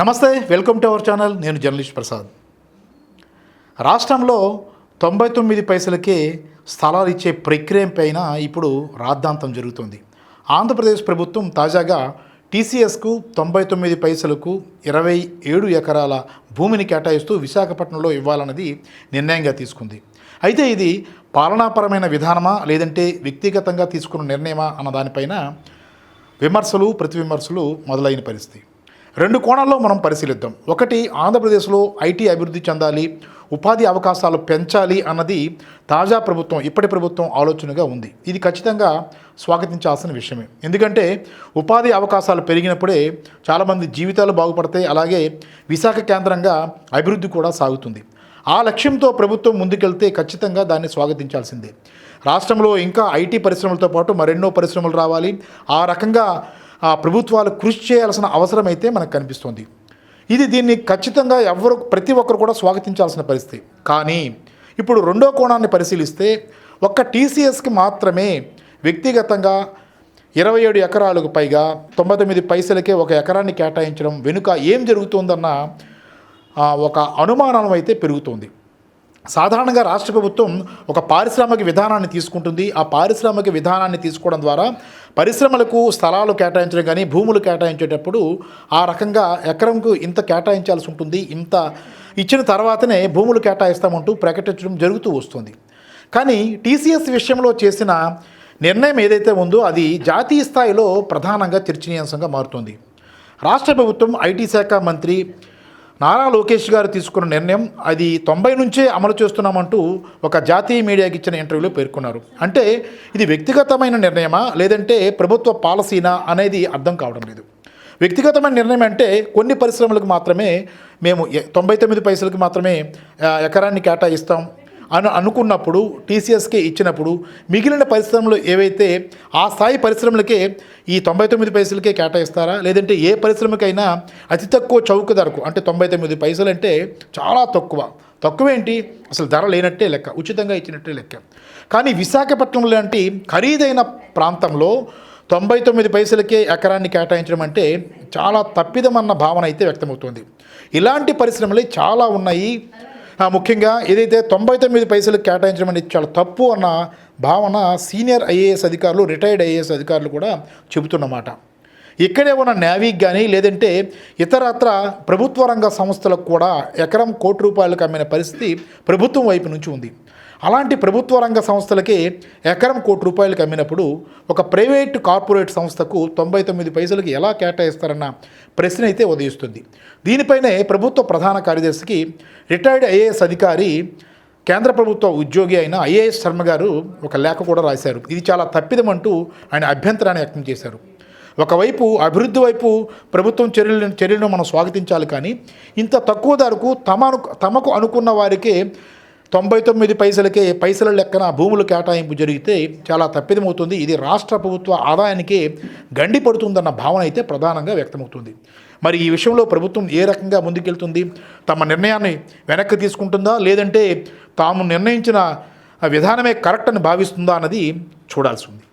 నమస్తే welcome to our channel. నేను journalist Prasad. రాష్ట్రంలో తొంభై తొమ్మిది పైసలకే స్థలాలు ఇచ్చే ప్రక్రియ పైన ఇప్పుడు రాద్ధాంతం జరుగుతుంది. ఆంధ్రప్రదేశ్ ప్రభుత్వం తాజాగా టీసీఎస్కు తొంభై తొమ్మిది పైసలకు ఇరవై ఏడు ఎకరాల భూమిని కేటాయిస్తూ విశాఖపట్నంలో ఇవ్వాలన్నది నిర్ణయంగా తీసుకుంది. అయితే ఇది పాలనాపరమైన విధానమా లేదంటే వ్యక్తిగతంగా తీసుకున్న నిర్ణయమా అన్న దానిపైన విమర్శలు ప్రతి విమర్శలు మొదలైన పరిస్థితి. రెండు కోణాల్లో మనం పరిశీలిద్దాం. ఒకటి ఆంధ్రప్రదేశ్లో ఐటీ అభివృద్ధి చెందాలి ఉపాధి అవకాశాలు పెంచాలి అన్నది తాజా ప్రభుత్వం ఇప్పటి ప్రభుత్వం ఆలోచనగా ఉంది. ఇది ఖచ్చితంగా స్వాగతించాల్సిన విషయమే. ఎందుకంటే ఉపాధి అవకాశాలు పెరిగినప్పుడే చాలామంది జీవితాలు బాగుపడతాయి అలాగే విశాఖ కేంద్రంగా అభివృద్ధి కూడా సాగుతుంది. ఆ లక్ష్యంతో ప్రభుత్వం ముందుకెళ్తే ఖచ్చితంగా దాన్ని స్వాగతించాల్సిందే. రాష్ట్రంలో ఇంకా ఐటీ పరిశ్రమలతో పాటు మరెన్నో పరిశ్రమలు రావాలి. ఆ రకంగా ఆ ప్రభుత్వాలు కృషి చేయాల్సిన అవసరం అయితే మనకు కనిపిస్తుంది. ఇది దీన్ని ఖచ్చితంగా ఎవరు ప్రతి ఒక్కరు కూడా స్వాగతించాల్సిన పరిస్థితి. కానీ ఇప్పుడు రెండో కోణాన్ని పరిశీలిస్తే ఒక్క టీసీఎస్కి మాత్రమే వ్యక్తిగతంగా ఇరవై ఏడు ఎకరాలకు పైగా తొంభై తొమ్మిది పైసలకే ఒక ఎకరాన్ని కేటాయించడం వెనుక ఏం జరుగుతుందన్న ఒక అనుమానం అయితే పెరుగుతోంది. సాధారణంగా రాష్ట్ర ప్రభుత్వం ఒక పారిశ్రామిక విధానాన్ని తీసుకుంటుంది. ఆ పారిశ్రామిక విధానాన్ని తీసుకోవడం ద్వారా పరిశ్రమలకు స్థలాలు కేటాయించడం కానీ భూములు కేటాయించేటప్పుడు ఆ రకంగా ఎకరంకు ఇంత కేటాయించాల్సి ఉంటుంది. ఇంత ఇచ్చిన తర్వాతనే భూములు కేటాయిస్తామంటూ ప్రకటించడం జరుగుతూ వస్తుంది. కానీ టీసీఎస్ విషయంలో చేసిన నిర్ణయం ఏదైతే ఉందో అది జాతీయ స్థాయిలో ప్రధానంగా చర్చనీయాంశంగా మారుతుంది. రాష్ట్ర ప్రభుత్వం ఐటీ శాఖ మంత్రి నారా లోకేష్ గారు తీసుకున్న నిర్ణయం అది తొంభై నుంచే అమలు చేస్తున్నామంటూ ఒక జాతీయ మీడియాకి ఇచ్చిన ఇంటర్వ్యూలో పేర్కొన్నారు. అంటే ఇది వ్యక్తిగతమైన నిర్ణయమా లేదంటే ప్రభుత్వ పాలసీనా అనేది అర్థం కావడం లేదు. వ్యక్తిగతమైన నిర్ణయం అంటే కొన్ని పరిశ్రమలకు మాత్రమే మేము తొంభై తొమ్మిది పైసలకు మాత్రమే ఎకరాన్ని కేటాయిస్తాం అని అనుకున్నప్పుడు టీసీఎస్కే ఇచ్చినప్పుడు మిగిలిన పరిశ్రమలు ఏవైతే ఆ స్థాయి పరిశ్రమలకే ఈ తొంభై తొమ్మిది పైసలకే కేటాయిస్తారా? లేదంటే ఏ పరిశ్రమకైనా అతి తక్కువ చౌక ధరకు అంటే తొంభై తొమ్మిది పైసలు అంటే చాలా తక్కువ. తక్కువేంటి? అసలు ధర లేనట్టే లెక్క ఉచితంగా ఇచ్చినట్టే లెక్క. కానీ విశాఖపట్నం లాంటి ఖరీదైన ప్రాంతంలో తొంభై తొమ్మిది పైసలకే ఎకరాన్ని కేటాయించడం అంటే చాలా తప్పిదమన్న భావన అయితే వ్యక్తమవుతుంది. ఇలాంటి పరిశ్రమలు చాలా ఉన్నాయి. ముఖ్యంగా ఏదైతే తొంభై తొమ్మిది పైసలు కేటాయించడం అనేది చాలా తప్పు అన్న భావన సీనియర్ ఐఏఎస్ అధికారులు రిటైర్డ్ ఐఏఎస్ అధికారులు కూడా చెబుతున్నమాట. ఇక్కడే ఉన్న నేవీకి కానీ లేదంటే ఇతరత్ర ప్రభుత్వ రంగ సంస్థలకు కూడా ఎకరం కోటి రూపాయలకు అమ్మిన పరిస్థితి ప్రభుత్వం వైపు నుంచి ఉంది. అలాంటి ప్రభుత్వ రంగ సంస్థలకే ఎకరం కోటి రూపాయలకు అమ్మినప్పుడు ఒక ప్రైవేట్ కార్పొరేట్ సంస్థకు తొంభై తొమ్మిది పైసలకి ఎలా కేటాయిస్తారన్న ప్రశ్న అయితే ఉదయిస్తుంది. దీనిపైనే ప్రభుత్వ ప్రధాన కార్యదర్శికి రిటైర్డ్ ఐఏఎస్ అధికారి కేంద్ర ప్రభుత్వ ఉద్యోగి అయిన ఐఏఎస్ శర్మ గారు ఒక లేఖ కూడా రాశారు. ఇది చాలా తప్పిదమంటూ ఆయన అభ్యంతరాన్ని వ్యక్తం చేశారు. ఒకవైపు అభివృద్ధి వైపు ప్రభుత్వం చర్యలను చర్యలను మనం స్వాగతించాలి కానీ ఇంత తక్కువ ధరకు తమను తమకు అనుకున్న వారికే తొంభై తొమ్మిది పైసలకే పైసల లెక్కన భూములు కేటాయింపు జరిగితే చాలా తప్పిదమవుతుంది. ఇది రాష్ట్ర ప్రభుత్వ ఆదాయానికి గండి పడుతుందన్న భావన అయితే ప్రధానంగా వ్యక్తమవుతుంది. మరి ఈ విషయంలో ప్రభుత్వం ఏ రకంగా ముందుకెళ్తుంది? తమ నిర్ణయాన్ని వెనక్కి తీసుకుంటుందా? లేదంటే తాము నిర్ణయించిన విధానమే కరెక్ట్ అని భావిస్తుందా అన్నది చూడాల్సి ఉంది.